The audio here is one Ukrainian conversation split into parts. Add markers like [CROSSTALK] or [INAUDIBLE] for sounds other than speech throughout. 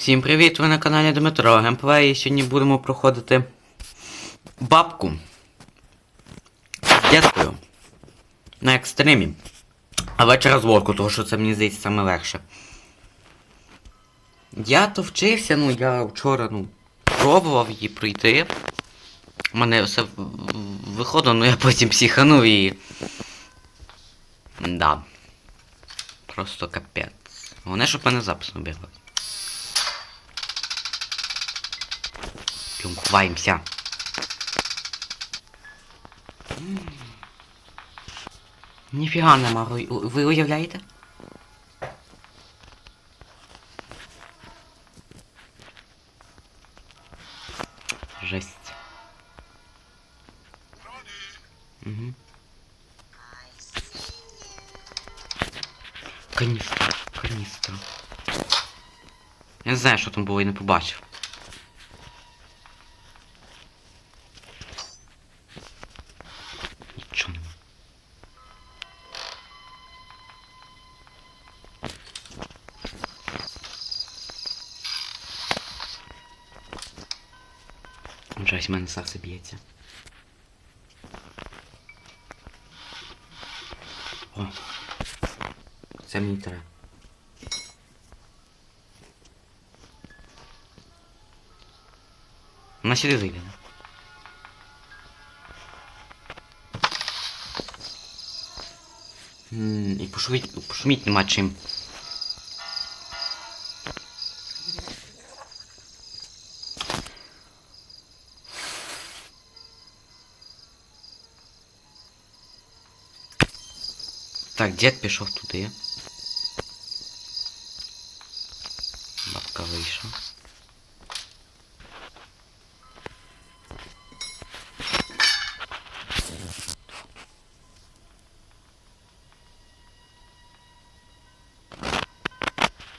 Всім привіт! Ви на каналі Дмитро Геймплей і сьогодні будемо проходити бабку з дядькою на екстримі. А вечора з ворку, тому що це мені здається саме легше. Я то вчився, ну я вчора ну, пробував її пройти. У мене все виходило, ну я потім психанув і. Да. Просто капець. Головне, щоб мене запис не. Пьем, ховаємося. Ніфіга нема, ви уявляєте? Жесть. Угу. Каністра, каністра. Я не знаю, що там було, я не побачив. В мене серце б'ється. О. Це мені треба. Вона сюди зайде. І пошуміть, пошуміть нема чим. Так, дід пішов туди. Бабка вийшла.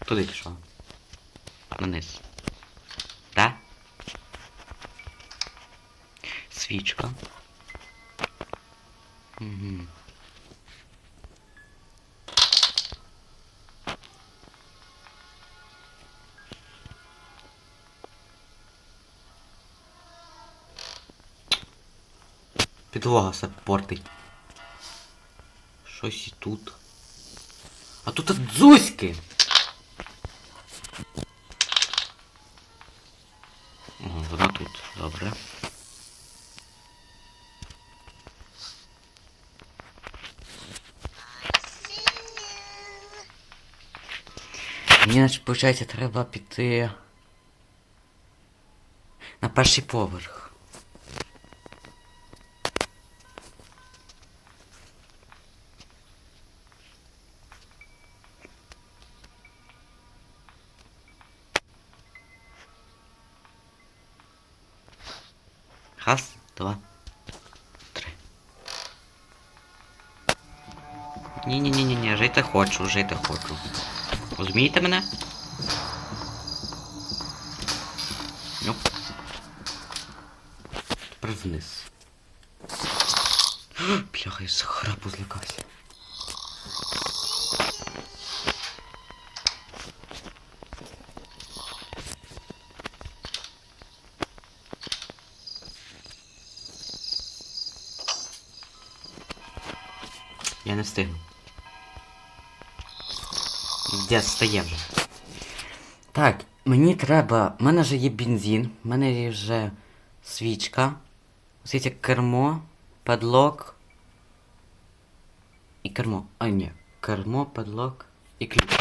Туди пішла. Наниз. Да? Свічка. Підлога все портить. Щось і тут. А тут дзузьки! Ага, вона тут, добре. Мені, значить, виходить, треба піти на перший поверх. Жити хочу, жити хочу. Розумієте мене? Ну. Тепер вниз. [GASPS] Бляха, я з храпу злякався. Я не встигну. Де стає? Так, мені треба. У мене вже є бензин, в мене є вже свічка. Ось кермо, падлок. І кермо. А ні. Кермо, падлок і ключ.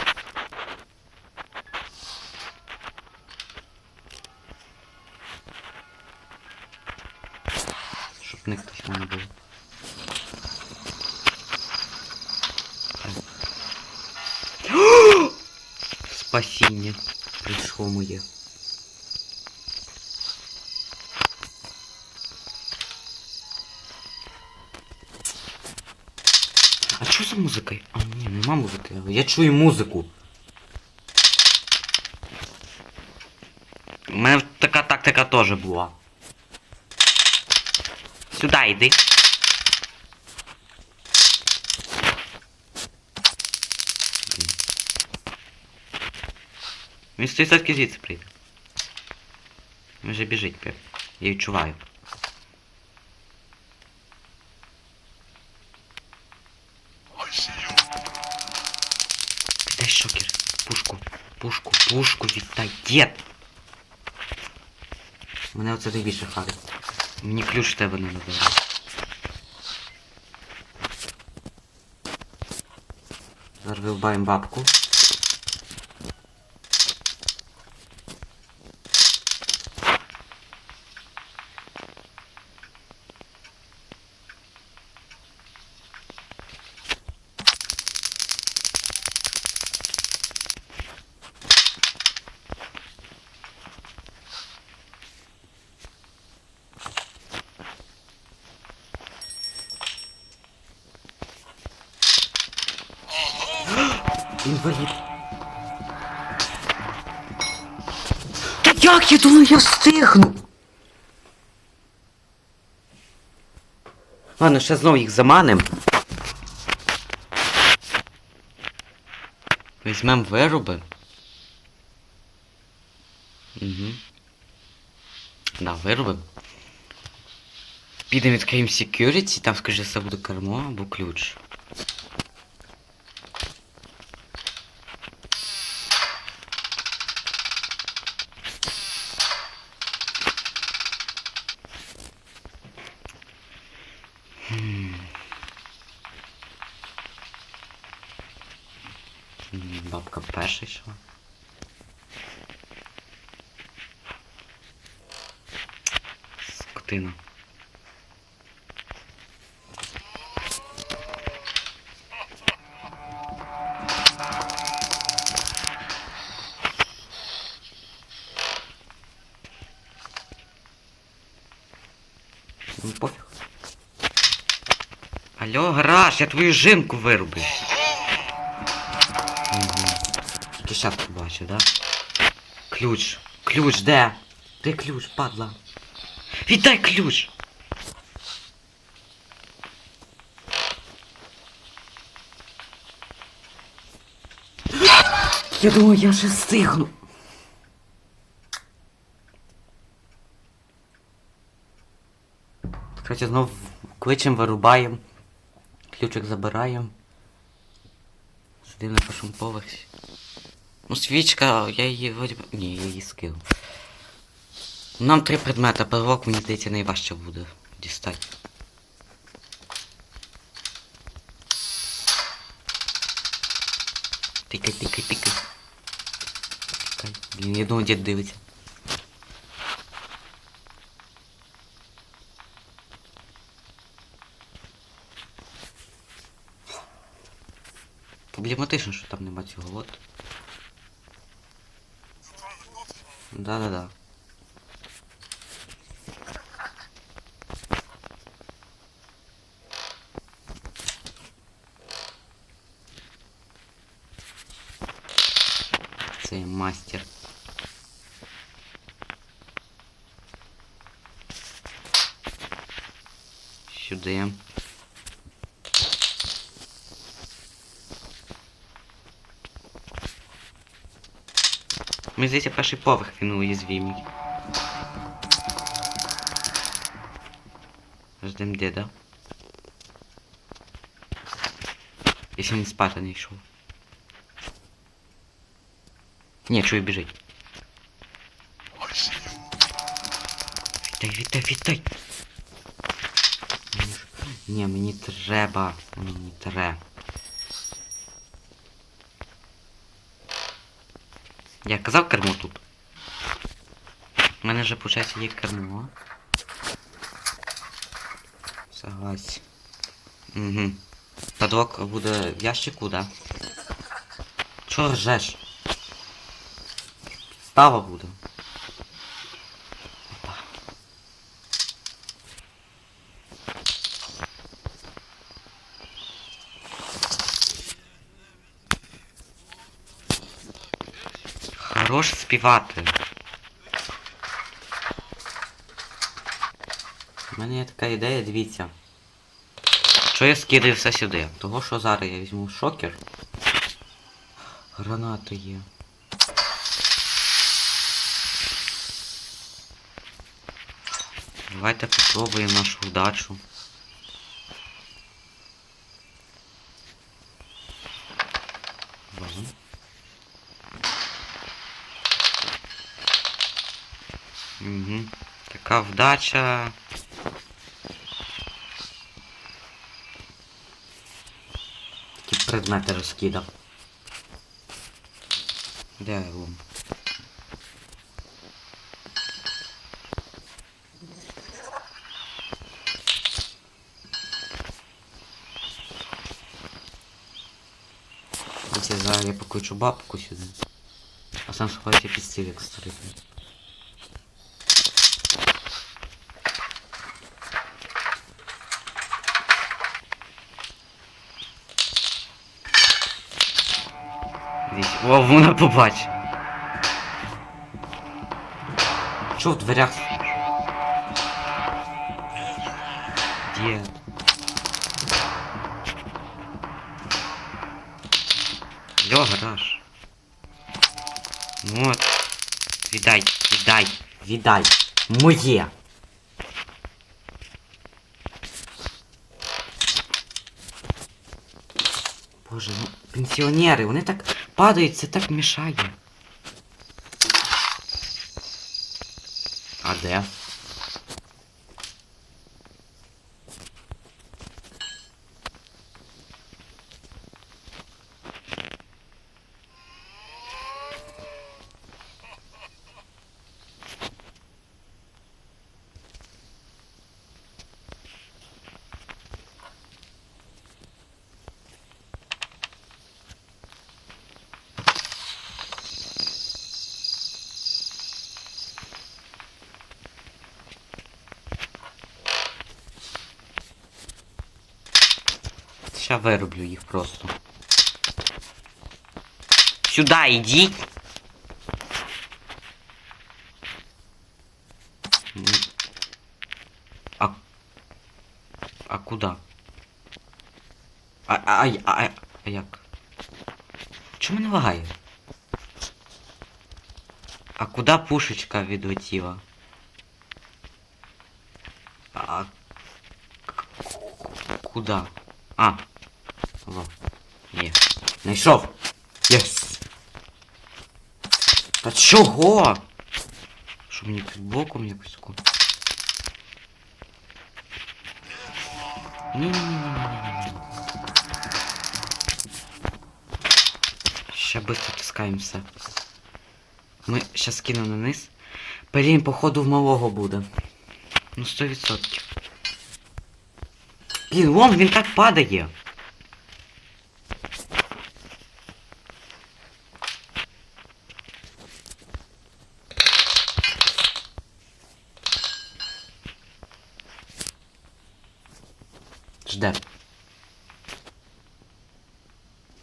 Щоб не хтось мене був. Спасіння прийшло моє. А що за музика? А ні, нема музики, я чую музику. У мене така тактика теж була. Сюди йди. Він 100% звідси прийде. Він вже біжить. Я відчуваю. Пушку, віддай. Мене оце найбільше харить. Мені ключ тебе не надавав. Зараз вибаємо бабку. Інвалід. Та як я думаю, я встигну? Ладно, ще знову їх заманим. Візьмем вироби. Угу. Да, вироби. Підемо відкриємо security, там скажи, це буде кермо або ключ. М, перша йшла. Скотина. Ну. Алло, гараж, я твою жінку вирублю. Щас побачив, да? Ключ. Ключ, де? Де ключ, падла? Віддай ключ! Я думаю, я ще встигну. Короче, знов кличем, вирубаємо. Ключик забираємо. Сидимо на першому поверсі. Ну, свічка, я її вроді... Ні, я її скинув. Нам три предмети, первок, мені здається, найважче буде дістати. Тикай, тикай, тикай. Тикай. Блін, я думаю, дід дивиться. Проблематично, що там нема цього от. Да-да-да. Це мастер. Сюди. Ми здається перший поверх він уязвимий. Ждем деда. Якщо він спати не йшов. Ні, чую біжить. Віддай, віддай, віддай. Мені ж- Ні, мені треба. Мені треба. Я казав кермо тут. У мене вже виходить є кермо. Согласен. Угу. Падок буде в ящику, да? Чого ржеш? Става буде. співати. У мене є така ідея, дивіться. Що я скидаю все сюди? Того що зараз я візьму шокер. Гранати є. Давайте попробуємо нашу вдачу. Угу. Така вдача. Такі предмети розкидав. Де лом? Я зараз я бабку сюди. А сам сховаюся під стіл, як старий. блядь. Дивись, О, вона побачить. Що в дверях? Де? Йо, гараж. Ну от. Віддай, віддай, віддай. Моє. Боже, ну пенсіонери, вони так падають, це так мішає. А де? Ща вироблю їх просто. Сюда. М. А... А куда? А, а, а, а, а як? Чому мене лагає? А куда пушечка відлетіла? А... Куда? А. Знайшов. Єс. Та чого? Що мені під боком якось таку? Ні-ні-ні-ні-ні-ні. Ще быстро таскаємося. Ми щас кинемо на низ. Блін, походу в малого буде. Ну, 100%. Блін, вон він так падає.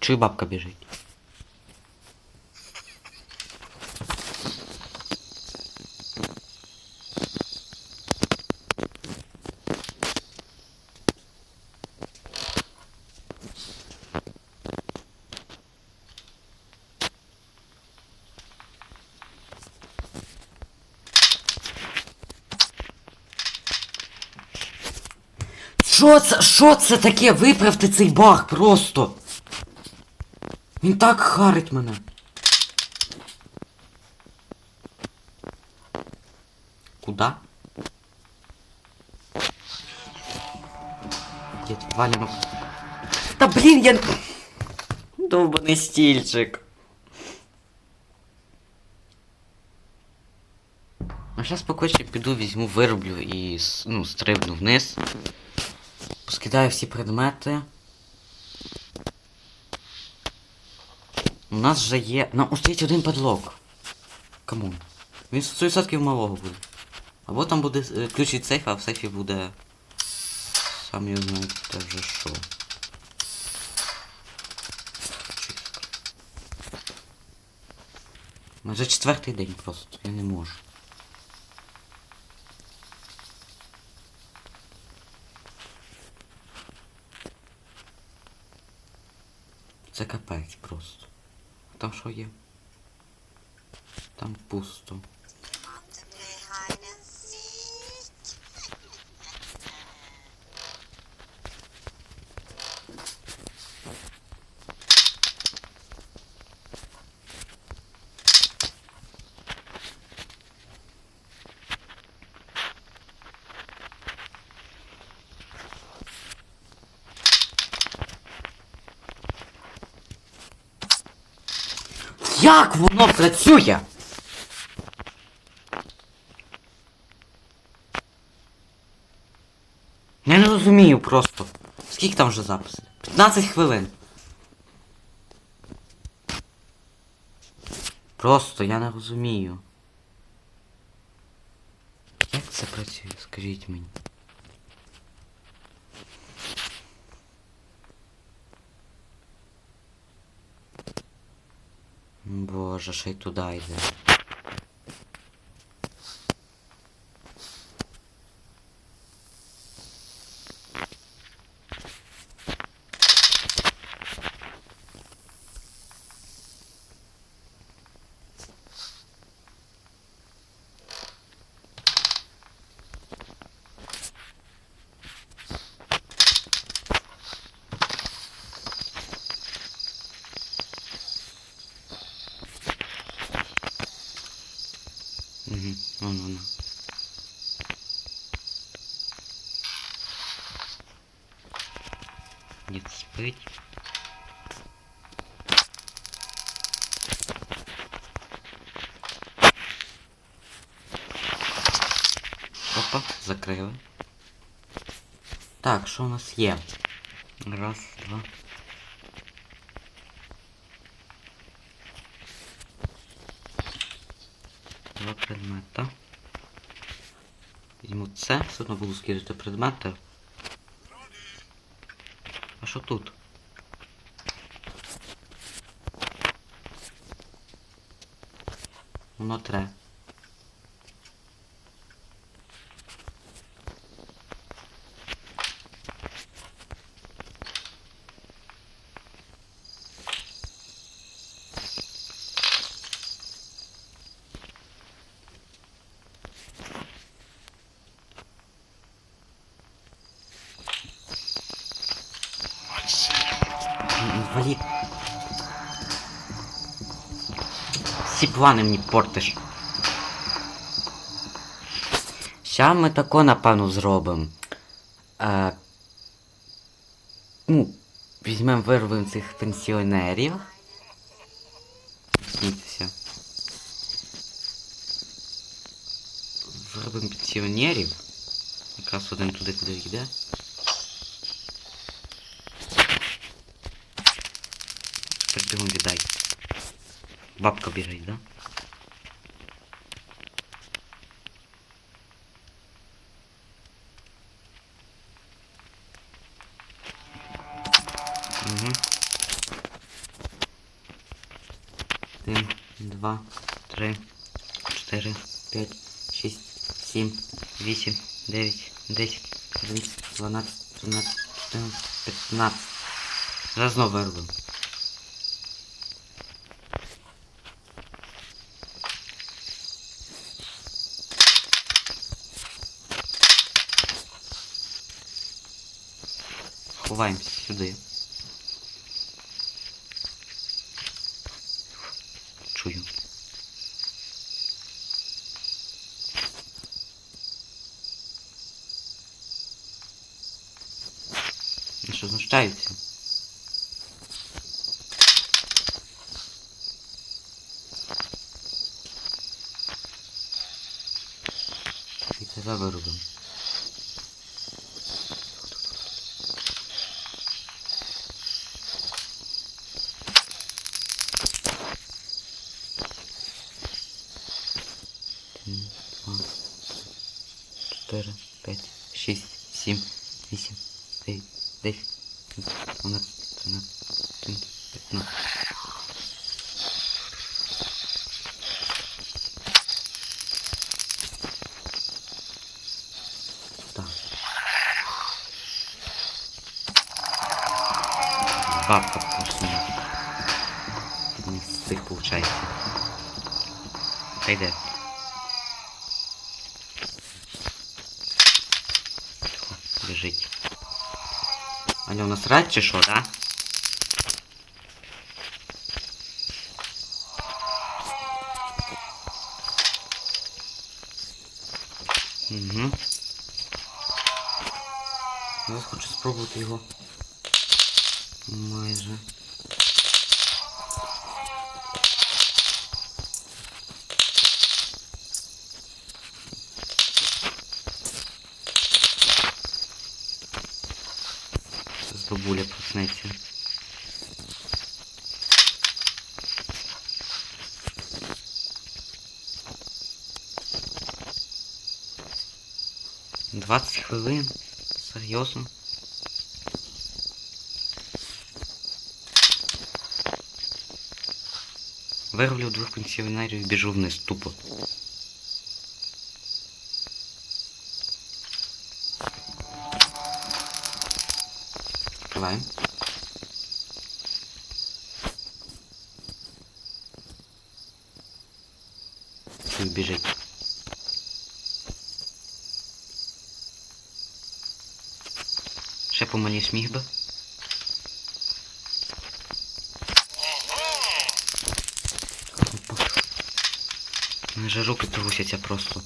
Чую, бабка біжить. Що це? Що це таке? Виправте цей баг просто. Він так харить мене. Куда? Дід, валимо. Та блін, я... Довбаний стільчик. А зараз покоче піду, візьму, вироблю і ну, стрибну вниз. Поскидаю всі предмети. У нас вже є. Нам стоїть один падлок. Кому? Він 100% малого буде. Або там буде е, ключ від сейфа, а в сейфі буде. Сам його знаєте вже що. Вже четвертий день просто, я не можу. Це капець просто. to je tam pusto. Як воно працює? Я не розумію просто. Скільки там вже записів? 15 хвилин. Просто я не розумію. Як це працює, скажіть мені. Боже, ще й туди йде. Угу, вон воно. Дід спить. Опа, закрили. Так, що у нас є? Раз, два. Два предмета. Візьму це, все одно буду скидати предмети. А що тут? Воно тре. Інвалід. Всі плани мені портиш. Ща ми тако, напевно, зробимо. Е, ну, візьмемо вирвемо цих пенсіонерів. Смійтеся. Виробимо пенсіонерів. Якраз один туди, куди йде. Бігом віддай. Бабка біжить, да? Угу. Один, два, три, чотири, п'ять, шість, сім, вісім, дев'ять, десять, одинадцять, дванадцять, тринадцять, чотирнадцять, п'ятнадцять. Зараз знову вирвемо. Ховаємося сюди. Чую. Що знущаються? І тебе вирубимо. Один, два, чотири, п'ять, шість, сім, вісім, дев'ять, десять, дванадцять, тринадцять, п'ятнадцять. Аня, у нас рад чи що, да? Угу. Зараз хочу спробувати його. Бабуля проснеться. Двадцять хвилин? Серйозно? Вирвлю двох пенсіонерів і біжу вниз тупо. Відкриваємо. Він біжить. Ще по мені сміг би. Мене же руки трусяться просто.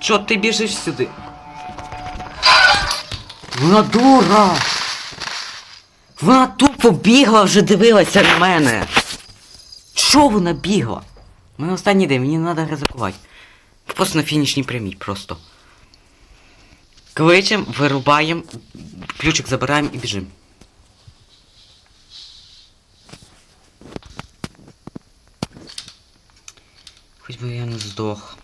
Чо ти біжиш сюди? Вона дура! Вона тупо бігла, вже дивилася на мене. Чо вона бігла? У мене останній день, мені не треба ризикувати. Просто на фінішній прямій, просто. Кличем, вирубаємо, ключик забираємо і біжимо. Хоч би я не здох.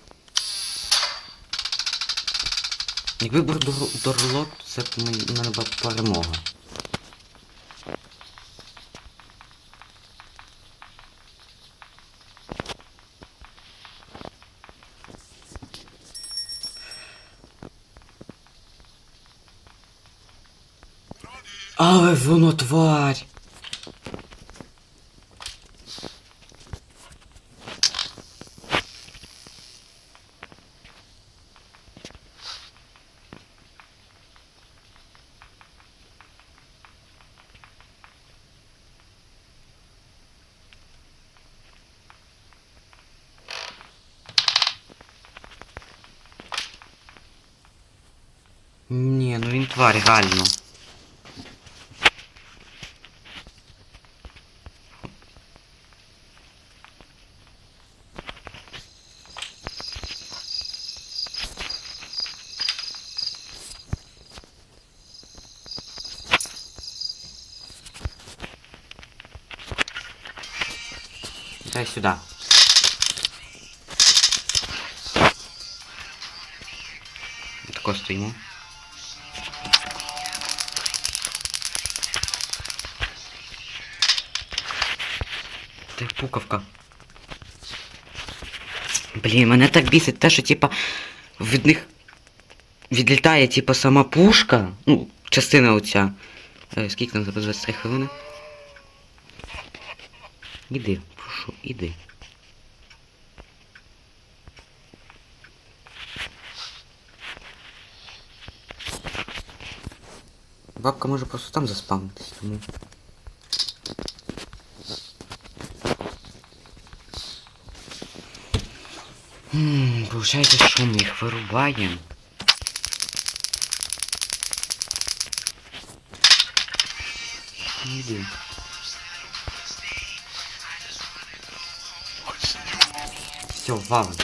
Якби був дор- дорлот, це в мене була перемога. Але воно тварь! Ні, ну він тварь, реально. Дай сюда. Тако стоїмо. Ти пукавка. Блін, мене так бісить те, що типа від них відлітає типа сама пушка. Ну, частина оця. Е, скільки там за 23 хвилини? Іди, прошу, іди. Бабка може просто там заспавнитись, тому. Ммм, получається, що ми їх вирубаємо. Ну, Іди. Все, валим.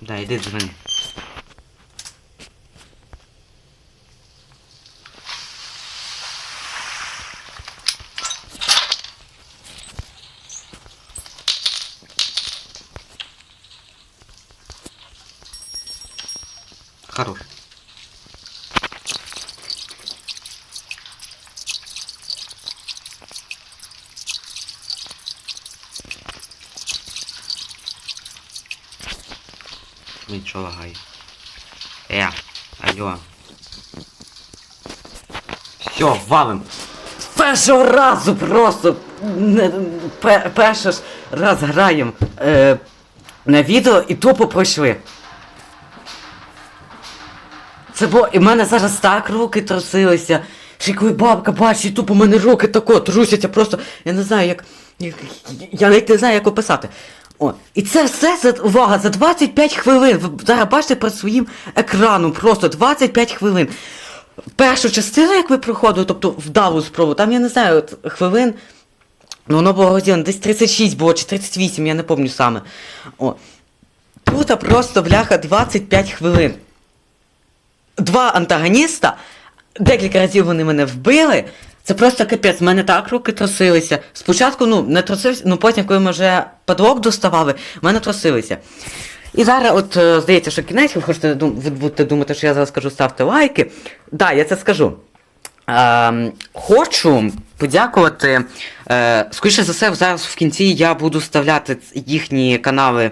Да, іди дзвони. Хорош. Він що лагає? Е, алло. Все, валим. Першого разу просто перший ж раз граємо е, на відео і тупо пройшли. Це було, і в мене зараз так руки трусилися. Ще коли бабка бачить, тупо в мене руки тако трусяться, просто я не знаю, як я навіть не знаю, як описати. О, і це все за увага за 25 хвилин. Ви зараз бачите перед своїм екраном просто 25 хвилин. першу частину, як ви проходили, тобто вдалу спробу, там я не знаю, от, хвилин. Ну, воно було розділено десь 36 було, чи 38, я не пам'ятаю саме. О. Тут просто бляха 25 хвилин. Два антагоніста, декілька разів вони мене вбили. Це просто капець, в мене так руки трусилися. Спочатку, ну, не трусився, ну потім, коли ми вже подлог доставали, в мене трусилися. І зараз, от, е, здається, що кінець, ви хочете ви будете думати, що я зараз скажу ставте лайки. Так, да, я це скажу. Ем, хочу подякувати. Е, скоріше за все, зараз в кінці я буду вставляти їхні канали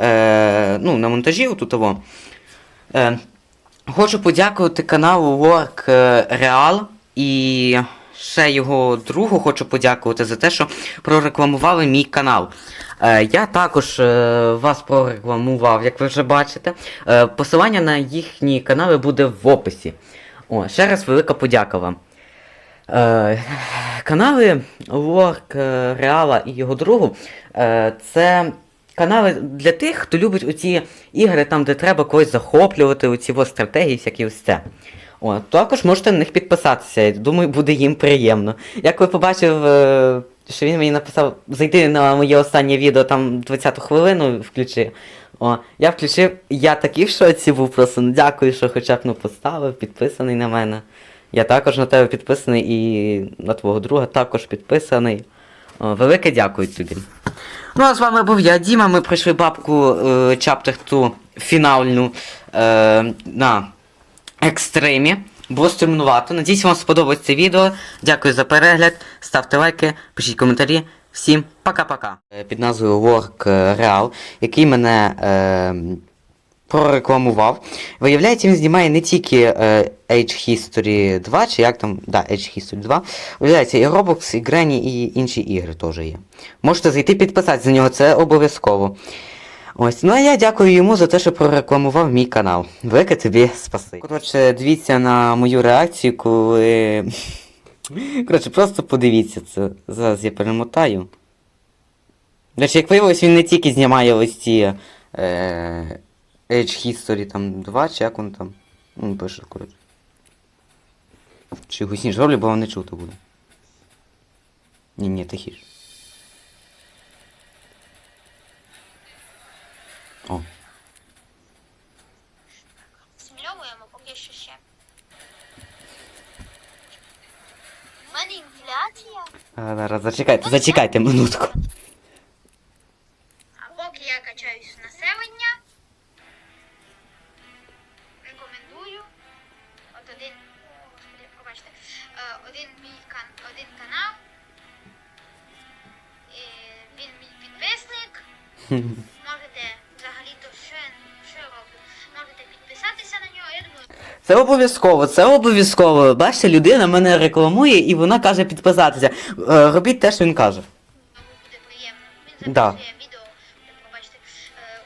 е, ну, на монтажі отут того. Е, хочу подякувати каналу Work Real і ще його другу хочу подякувати за те, що прорекламували мій канал. Е, я також е, вас прорекламував, як ви вже бачите. Е, посилання на їхні канали буде в описі. О, ще раз велика подяка вам. Канали Лорк Реала і його другу це канали для тих, хто любить оці ігри, там, де треба когось захоплювати, оці стратегії, всякі ось це. О, також можете на них підписатися. я Думаю, буде їм приємно. Як ви побачив, е, що він мені написав, зайти на моє останнє відео, там 20-ту хвилину включи. О, я включив, я такий в шоці був просто. Ну, дякую, що хоча б ну, поставив, підписаний на мене. Я також на тебе підписаний і на твого друга також підписаний. О, велике дякую тобі. Ну а з вами був я, Діма. Ми пройшли бабку е, чаптер ту фінальну е, на екстремі. Було стримнувато. Надіюсь, вам сподобається відео. Дякую за перегляд. Ставте лайки, пишіть коментарі. Всім пока-пока. Е, Під назвою Work Real, який мене е, прорекламував. Виявляється, він знімає не тільки е, Age History 2, чи як там. Да, Age History 2. Виявляється, і Roblox, і Granny, і інші ігри теж є. Можете зайти підписатися за нього, це обов'язково. Ось, ну а я дякую йому за те, що прорекламував мій канал. Велике тобі спаси. Коротше, дивіться на мою реакцію, коли. [LAUGHS] Коротше, просто подивіться це. Зараз я перемотаю. До як виявилось, він не тільки знімає ось ці е, Edge History там 2, чи як він там. Ну, пише, коротше. Чи гусніше роблю, бо вам не чути буде. Ні, ні, тихіше. О. Змальовуємо поки що ще. У мене інфляція. А, зараз, зачекайте, зачекайте минутку. А поки я качаюсь населення. Рекомендую. От один. Господи, пробачте. Е, один мій кан, один канал. Він мій підписник. [LAUGHS] Це обов'язково, це обов'язково. Бачите, людина мене рекламує і вона каже підписатися. Е, робіть те, що він каже. Буде приємно. Він Да. записує відео, ви побачите, е,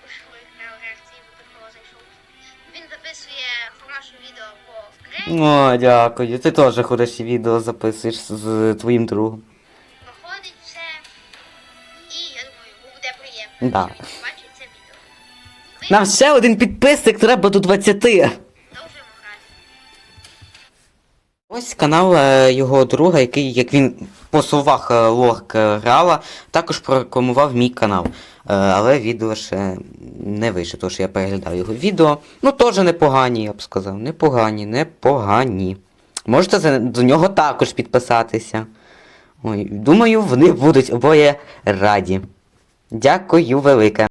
на реакції випадково зайшов. Він записує хороше відео по грі, О, дякую. Ти теж хороші відео записуєш з твоїм другом. проходить все. І я думаю, йому буде приємно, Да. що він побачить це відео. Нам ще один підписник треба до 20. Ось канал е, його друга, який, як він по словах е, Лорк Реала, також прорекламував мій канал. Е, але відео ще не вийшло, тому що я переглядав його відео. Ну, теж непогані, я б сказав. Непогані, непогані. Можете до нього також підписатися. Ой, думаю, вони будуть обоє раді. Дякую велике.